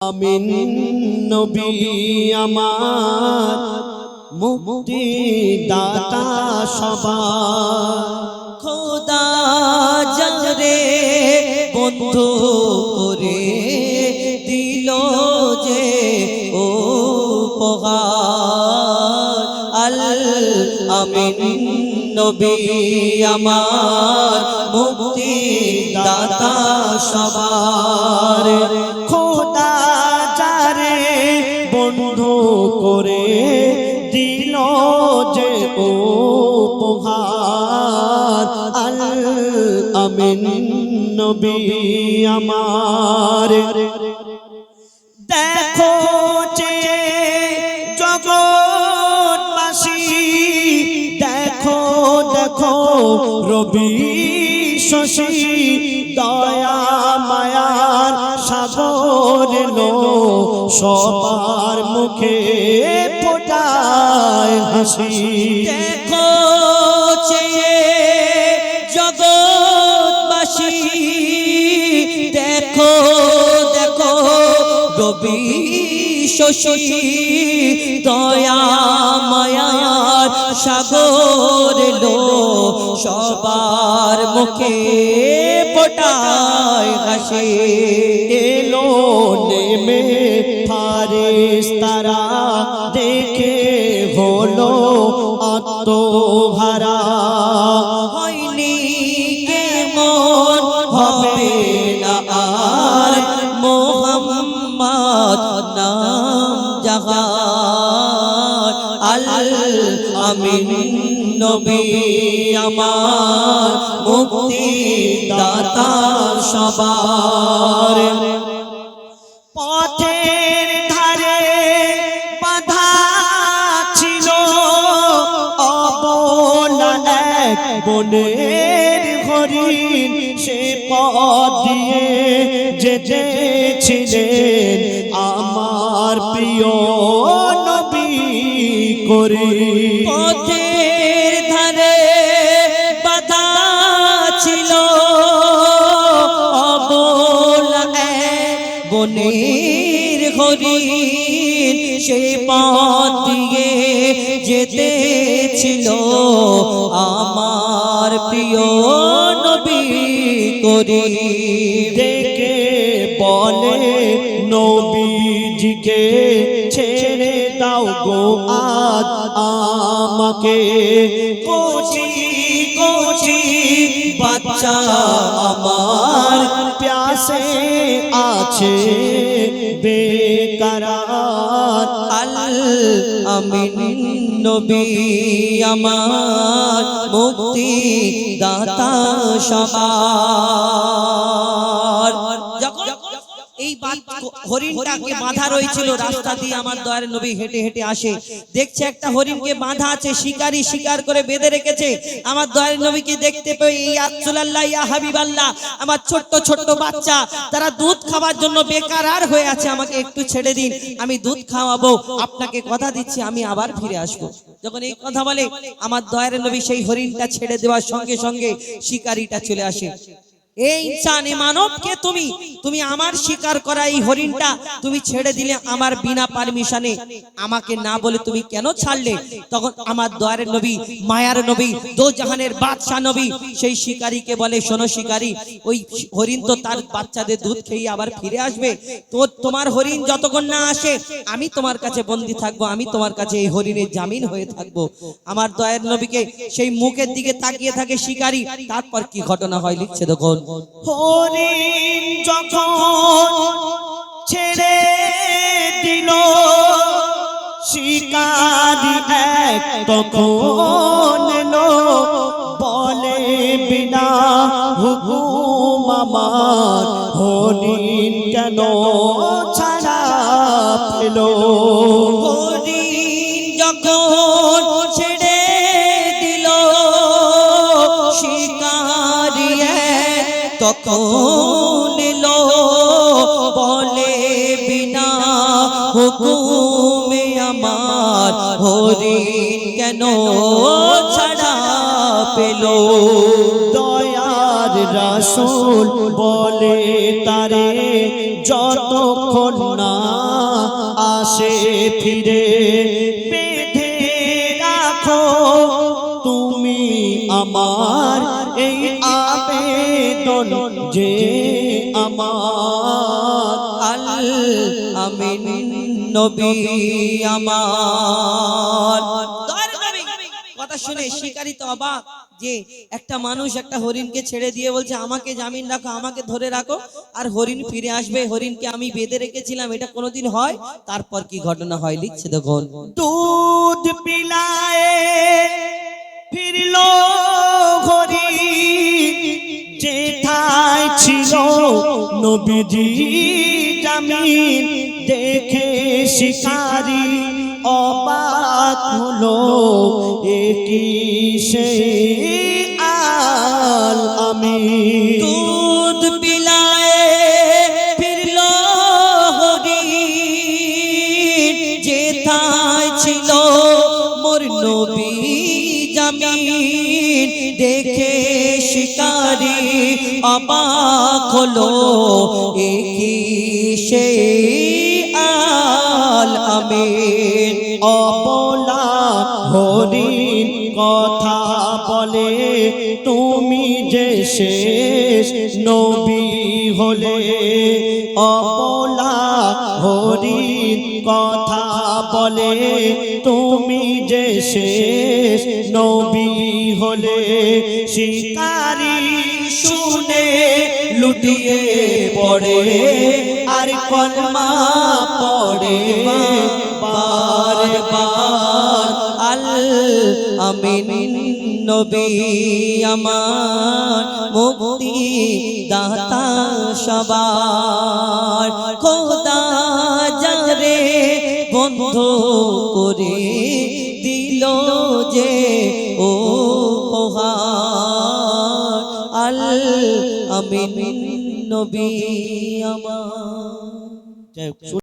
আমিন নবী আমার মুক্তি দাতা সবার। খোদা জজরে বন্ধু করে দিল যে ও আল আমিন নবী আমার মুক্তি দাতা সবার। আমিন নবী আমার। দেখো যে জগৎবাসী, দেখো দেখো রবি শশী, দয়া মায়ার সাগর লো সবার মুখে ফোটায় হাসি। রবি শশী, দয়া মায়ার সাগর লো, সবার মুখে ফোটায় হাসি। এলো নেমে তারা দেখে হলো আত্মহারা আমার মুক্তি দাতা সবার। পথের ধারে বাধা ছিল অবলা এক সে পথ দিয়ে যেতেছিলেন আমার প্রিয় করি। পথের ধারে বাধা ছিল। বনের হরিণ সে পথ দিয়ে যেতে ছিল। আমার প্রিয় নবী করি। ডেকে বলে নবীজিকে গো, আজ আমাকে কচি কচি বাচ্চা আমার প্যাসে আছে। বেকারার আল আমিন নবী আমার মুক্তি দাতা সবার। হরিণটাকে বাঁধা রয়েছিল রাস্তা দিয়ে আমার দয়ার নবী হেঁটে হেঁটে আসে। দেখছে একটা হরিণকে বাঁধা আছে শিকারি শিকার করে বেঁধে রেখেছে। আমার দয়ার নবীকে দেখতে পেয়ে ইয়া ইয়া হাবিবাল্লাহ আমার ছোট্ট ছোট্ট বাচ্চা। তারা দুধ খাওয়ার জন্য বেকার আর হয়ে আছে। আমাকে একটু ছেড়ে দিন। আমি দুধ খাওয়াবো। আপনাকে কথা দিচ্ছি আমি আবার ফিরে আসব। যখন এই কথা বলে আমার দয়ার নবী সেই হরিণটা ছেড়ে দেওয়ার সঙ্গে সঙ্গে শিকারিটা চলে আসে। এই ইনসান মানবকে তুমি তুমি আমার শিকার করা এই হরিণটা তুমি ছেড়ে দিলে আমার বিনা পারমিশনে। আমাকে না বলে তুমি কেন ছাড়লে? তখন আমার দয়ারের নবী, মায়ার নবী দো জাহানের বাদশাহ নবী, সেই শিকারীকে বলে, শোনো শিকারী, ওই হরিণ তো তার বাচ্চাদের দুধ খেয়ে আবার ফিরে আসবে। তো তোমার হরিণ যতক্ষণ না আসে, আমি তোমার কাছে বন্দি থাকব, আমি তোমার কাছে এই হরিণের জামিন হয়ে থাকব। আমার দয়ার নবীকে সেই মুখের দিকে তাকিয়ে থাকে শিকারী। তারপর কি ঘটনা হয়? লিখছে দেখুন। হরিণ যখন ছেড়ে দিল, শিকারি এক তখন বলে, বিনা হুকুম আমার হরিণ কেন ছাড়া পেল? তখন এলো? বলে, বিনা হুকুমে আমার হরিণ কেন ছাড়া পেল? দয়ার রাসূল বলে, তারে যতক্ষণ না আসে ফিরে তুমি আমার এই যে আমার আল আমিন নবী আমার। কথা শুনে শিকারী তো অবাক যে একটা মানুষ একটা হরিণকে ছেড়ে দিয়ে বলছে আমাকে জামিন রাখো আমাকে ধরে রাখো। আর হরিণ ফিরে আসবে হরিণকে আমি বেঁধে রেখেছিলাম এটা কোনোদিন হয়? তারপর কি ঘটনা হয় লিখছে দেখুন। দুধ পিলায়ে ফিরল নবীজি জামিন দেখে শিকারি অবাক হলো। একই সে আল আমি দুধ পিলায়ে ফিরল হরিণ যেথায় ছিল মোর নবী জামিন দেখে শিকারি অবাক হলো একই সে আল আমিন। অবলা হরিণ কথা বলে, তুমি যে শেষ নবী হলে। অবলা হরিণ কথা বলে, তুমি যে শেষ নবী হলে। শিকারি লুটিয়ে পড়ে, আর কলমা পড়ে। বার বার আল আমিন নবী আমার মুক্তি দাতা সবার। খোদা যারে বন্ধ করে দিল যে ও আল আমিন নবী আমার।